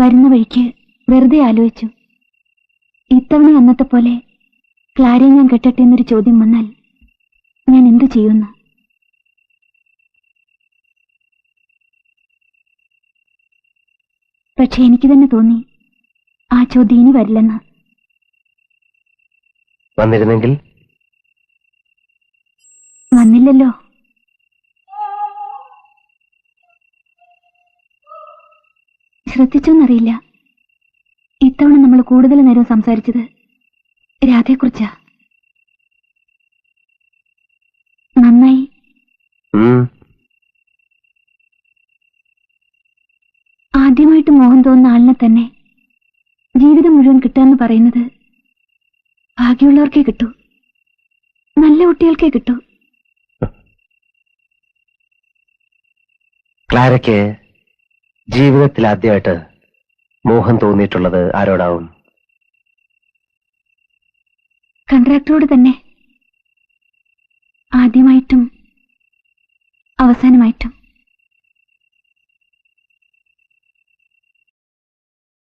വരുന്ന വഴിക്ക് വെറുതെ ആലോചിച്ചു. ഇത്തവണ അന്നത്തെ പോലെ ക്ലാരയെ ഞാൻ കെട്ടട്ടെ എന്നൊരു ചോദ്യം വന്നാൽ ഞാൻ എന്തു ചെയ്യുന്നു? പക്ഷെ എനിക്ക് തന്നെ തോന്നി ആ ചോദ്യം ഇനി വരില്ലെന്ന്. വന്നിരുന്നെങ്കിൽ? വന്നില്ലല്ലോ. ശ്രദ്ധിച്ചോന്നറിയില്ല. ഇത്തവണ നമ്മൾ കൂടുതൽ നേരം സംസാരിച്ചത് രാധയെക്കുറിച്ചാ. നന്നായി. ആദ്യമായിട്ട് മോഹം തോന്നുന്ന ആളിനെ തന്നെ ജീവിതം മുഴുവൻ കിട്ടാന്ന് പറയുന്നത് ഭാഗ്യമുള്ളവർക്കേ കിട്ടൂ. നല്ല കുട്ടികൾക്കേ കിട്ടൂ. ക്ലാരയ്ക്ക് ജീവിതത്തിൽ ആദ്യമായിട്ട് മോഹം തോന്നിയിട്ടുള്ളത് ആരോടാവും? കൺട്രാക്ടറോട് തന്നെ. ആദ്യമായിട്ടും അവസാനമായിട്ടും.